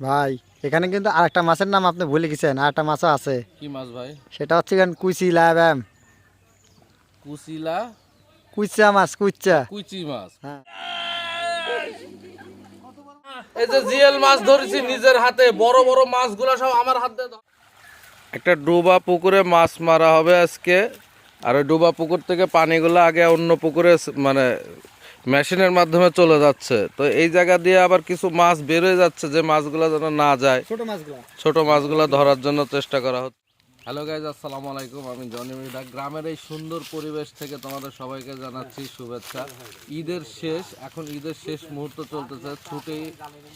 ভাই এখানে কিন্তু আরেকটা মাছের নাম আপনি ভুলে গেছেন আরেকটা মাছও আছে। কি মাছ ভাই? সেটা হচ্ছে কেন কুইচি ল্যাবাম কুচিলা? কুইচা মাছ কুইচা কুচি মাছ। হ্যাঁ। এই যে জিএল মাছ ধরেছি নিজের হাতে বড় বড় মাছগুলো সব আমার হাতে একটা ডোবা পুকুরে মাছ মারা হবে আজকে আর ওই ডোবা পুকুর থেকে পানিগুলো আগে অন্য পুকুরে মানে মেশিনের মাধ্যমে চলে যাচ্ছে। তো এই জায়গা দিয়ে আবার কিছু মাছ বের হয়ে যাচ্ছে যে মাছগুলো যেন না যায়। ছোট মাছগুলো। ছোট মাছগুলো ধরার জন্য চেষ্টা করা হচ্ছে। হ্যালো গাইজ আসসালামু আলাইকুম। আমি জনি মৃধা গ্রামের এই সুন্দর পরিবেশ থেকে তোমাদের সবাইকে জানাচ্ছি শুভেচ্ছা। ঈদের শেষ এখন ঈদের শেষ মুহূর্ত চলতেছে। ছুটি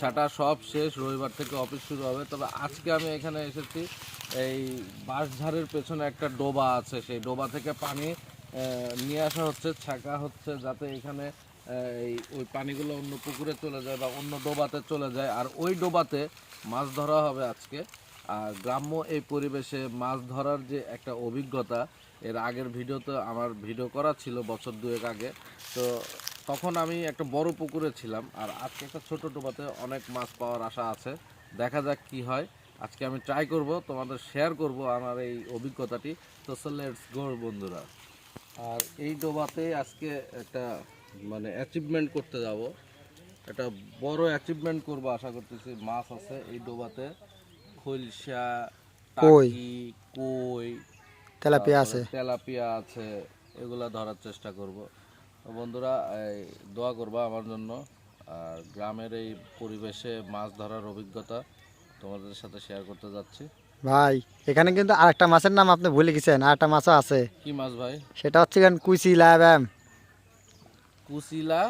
ছাটা সব শেষ রবিবার থেকে অফিস শুরু হবে। তবে আজকে আমি এখানে এসেছি। এই বাঁশঝাড়ের পেছনে একটা ডোবা আছে। সেই ডোবা থেকে পানি নিয়ে আসা হচ্ছে। ছাকা হচ্ছে যাতে এখানে ওই পানিগুলো অন্য পুকুরে চলে যায় বা অন্য ডোবাতে চলে যায়। আর ওই ডোবাতে মাছ ধরা হবে আজকে। আর গ্রাম্য এই পরিবেশে মাছ ধরার যে একটা অভিজ্ঞতা, এর আগের ভিডিওতে আমার ভিডিও করা ছিল বছর দুয়েক আগে। তো তখন আমি একটা বড় পুকুরে ছিলাম, আর আজকে একটা ছোট ডোবাতে অনেক মাছ পাওয়ার আশা আছে। দেখা যাক কি হয়। আজকে আমি ট্রাই করব, তোমাদের শেয়ার করব আমার এই অভিজ্ঞতাটি। তো লেটস গো বন্ধুরা। আর এই ডোবাতে আজকে একটা মানে অ্যাচিভমেন্ট করতে যাব। একটা বড় অ্যাচিভমেন্ট করব আশা করতেছি। মাছ আছে এই ডোবাতে। খলসা কই। কই। তেলাপিয়া আছে। তেলাপিয়া আছে। এগুলা ধরার চেষ্টা করব। তো বন্ধুরা এই দোয়া করবা আমার জন্য। আর গ্রামের এই পরিবেশে মাছ ধরার অভিজ্ঞতা তোমাদের সাথে শেয়ার করতে যাচ্ছি। ভাই এখানে কিন্তু আরেকটা মাছের নাম আপনি ভুলে গেছেন। আরেকটা মাছও আছে। কি মাছ ভাই? সেটা হচ্ছে কেন লাভ কুচিলা।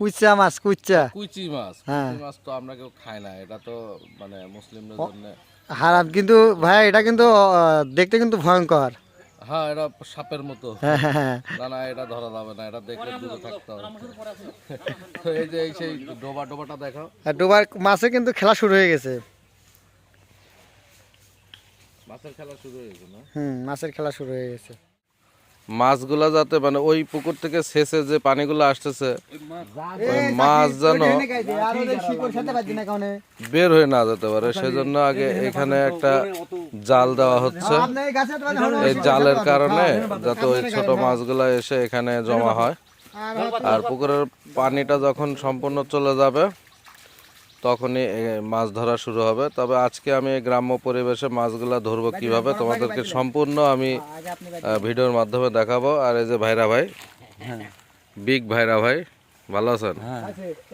কুইচা মাছ কুইচা কুচি মাছ হ্যাঁ। কুচি মাছ তো আমরা কেউ খাই না এটা তো মানে মুসলিমদের জন্য। হারাম। কিন্তু ভাই এটা কিন্তু দেখতে কিন্তু ভয়ঙ্কর। হ্যাঁ এটা সাপের মতো। হ্যাঁ হ্যাঁ হ্যাঁ। না না এটা ধরা যাবে না এটা দেখলে দূরে থাকতে হবে। তো এই যে এই সেই ডোবা ডোবাটা আর ডোবার মাছে কিন্তু খেলা শুরু হয়ে গেছে। মাছের খেলা শুরু হয়েছে না? হুম মাছের খেলা শুরু হয়ে গেছে। মাছগুলা যাতে মানে ওই পুকুর থেকে শেষে যে পানিগুলো আসতেছে ওই মাছ যেন বের হয়ে না যেতে পারে। সেজন্য আগে এখানে একটা জাল দেওয়া হচ্ছে। এই জালের কারণে যাতে ওই ছোট মাছগুলা এসে এখানে জমা হয়। আর পুকুরের পানিটা যখন সম্পূর্ণ চলে যাবে তখনই মাছ ধরা শুরু হবে। তবে আজকে আমি গ্রাম্য পরিবেশে মাছগুলা ধরবো কীভাবে? তোমাদেরকে সম্পূর্ণ আমি ভিডিওর মাধ্যমে দেখাবো। আর এই যে ভাইরা ভাই বিগ ভাইরা ভাই ভালো আছেন?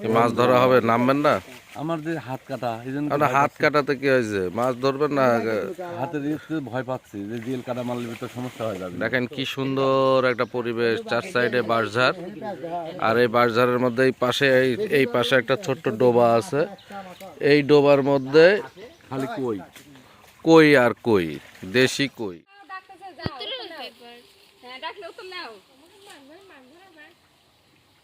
কি মাছ ধরা হবে? নামবেন না? আমার যে হাত কাটা এই জন্য হাত কাটাতে কি হয়েছে? মাছ ধরবেন না? হাতে দিয়ে ভয় পাচ্ছি যে জেল কাটা মারলে তো সমস্যা হয়ে যাবে। দেখেন কি সুন্দর একটা পরিবেশ চার সাইডে বাঁশঝাড়। আর এই বাঁশঝাড়ের মধ্যে এই পাশে এই এই পাশে একটা ছোট্ট ডোবা আছে। এই ডোবার মধ্যে খালি কই? কই আর কই? দেশি কই?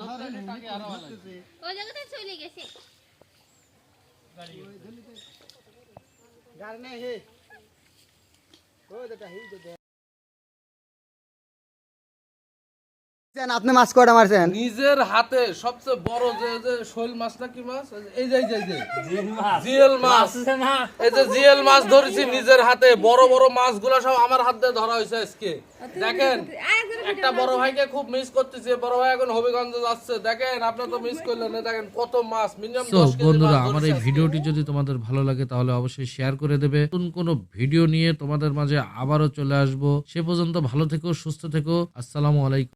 ডাকলেও নেই নাও ওই জায়গাতে হে। গেছে আপনি মাছ কয়টা মারছেন? নিজের হাতে সবচেয়ে বড় যে যে শৈল মাছ না কি মাছ? এই যে এই যে জিএল মাছ। এই যে জিএল মাছ ধরেছি নিজের হাতে বড় বড় মাছগুলো সব আমার হাত দিয়ে ধরা হয়েছে আজকে। দেখেন একটা বড় ভাইকে খুব মিস করতেছি বড় ভাই এখন হবিগঞ্জে যাচ্ছে। দেখেন আপনি তো মিস করলেন এই দেখেন কত মাছ মিনিমাম তো বন্ধুরা আমার এই ভিডিওটি যদি তোমাদের ভালো লাগে তাহলে অবশ্যই শেয়ার করে দেবে। নতুন কোনো ভিডিও নিয়ে তোমাদের মাঝে আবারও চলে আসব। সে পর্যন্ত ভালো থেকো সুস্থ থেকো। আসসালামু আলাইকুম।